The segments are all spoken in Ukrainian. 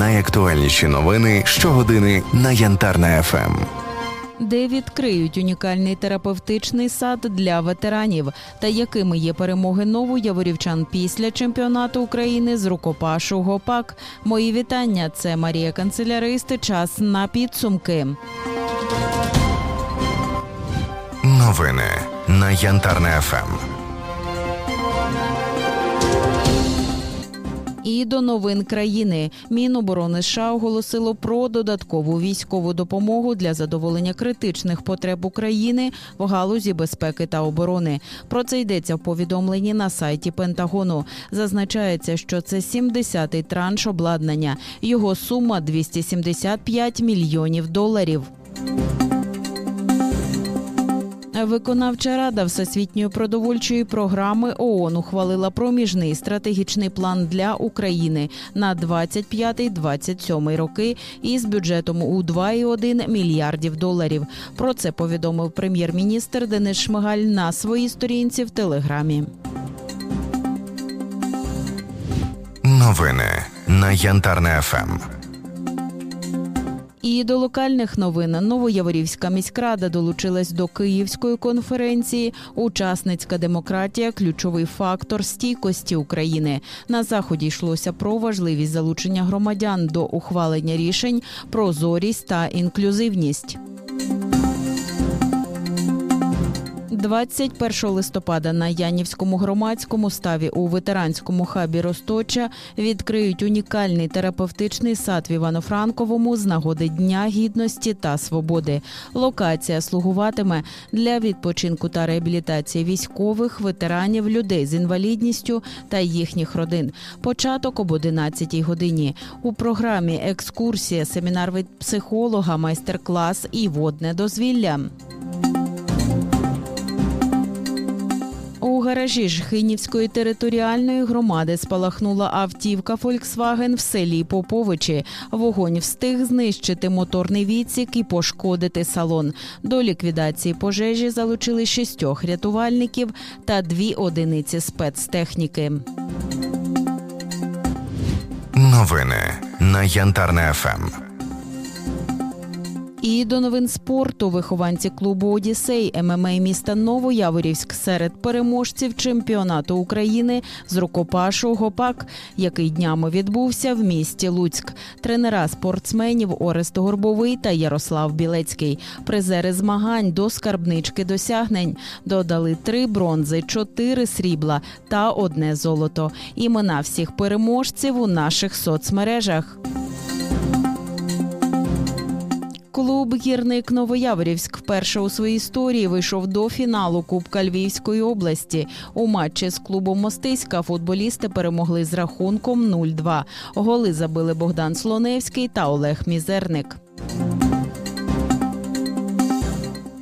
Найактуальніші новини щогодини на Янтарна ФМ. де відкриють унікальний терапевтичний сад для ветеранів, та якими є перемоги новояворівчан після чемпіонату України з рукопашу ГОПАК. Мої вітання. Це Марія Канцеляристи. Час на підсумки. Новини на Янтарна ФМ. І до новин країни Міноборони США оголосило про додаткову військову допомогу для задоволення критичних потреб України в галузі безпеки та оборони. Про це йдеться в повідомленні на сайті Пентагону. Зазначається, що це 70-й транш обладнання. Його сума 275 мільйонів доларів. Виконавча рада Всесвітньої продовольчої програми ООН ухвалила проміжний стратегічний план для України на 25-27 роки із бюджетом у 2,1 мільярдів доларів. Про це повідомив прем'єр-міністр Денис Шмигаль на своїй сторінці в Телеграмі. Новини на Янтарна ФМ. І до локальних новин Новояворівська міськрада долучилась до Київської конференції Учасницька демократія ключовий фактор стійкості України. На заході йшлося про важливість залучення громадян до ухвалення рішень, прозорість та інклюзивність. 21 листопада на Янівському громадському ставі у ветеранському хабі Росточа відкриють унікальний терапевтичний сад в Івано-Франковому з нагоди Дня гідності та свободи. Локація слугуватиме для відпочинку та реабілітації військових, ветеранів, людей з інвалідністю та їхніх родин. Початок об 11 годині. У програмі екскурсія, семінар від психолога, майстер-клас і водне дозвілля. Гаражі Жхинівської територіальної громади спалахнула автівка Volkswagen в селі Поповичі. Вогонь встиг знищити моторний відсік і пошкодити салон. До ліквідації пожежі залучили шістьох рятувальників та дві одиниці спецтехніки. Новини на Янтарна ФМ. І до новин спорту вихованці клубу Одіссей ММА міста Новояворівськ серед переможців чемпіонату України з рукопашу ГОПАК, який днями відбувся в місті Луцьк. Тренера спортсменів Орест Горбовий та Ярослав Білецький. Призери змагань до скарбнички досягнень додали три бронзи, чотири срібла та одне золото. Імена всіх переможців у наших соцмережах. Клуб Гірник Новояворівськ вперше у своїй історії вийшов до фіналу Кубка Львівської області. У матчі з клубом Мостиська футболісти перемогли з рахунком 0-2. Голи забили Богдан Слоневський та Олег Мізерник.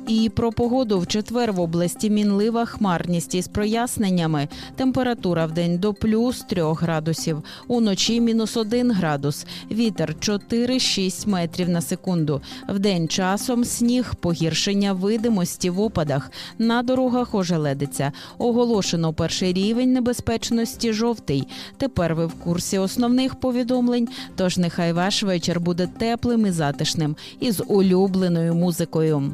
І про погоду в четвер в області мінлива хмарність із проясненнями. Температура в день до плюс 3 градусів, уночі мінус 1 градус. Вітер 4-6 метрів на секунду. В день часом сніг, погіршення видимості в опадах. На дорогах ожеледиться. Оголошено перший рівень небезпечності жовтий. Тепер ви в курсі основних повідомлень. Тож нехай ваш вечір буде теплим і затишним із улюбленою музикою.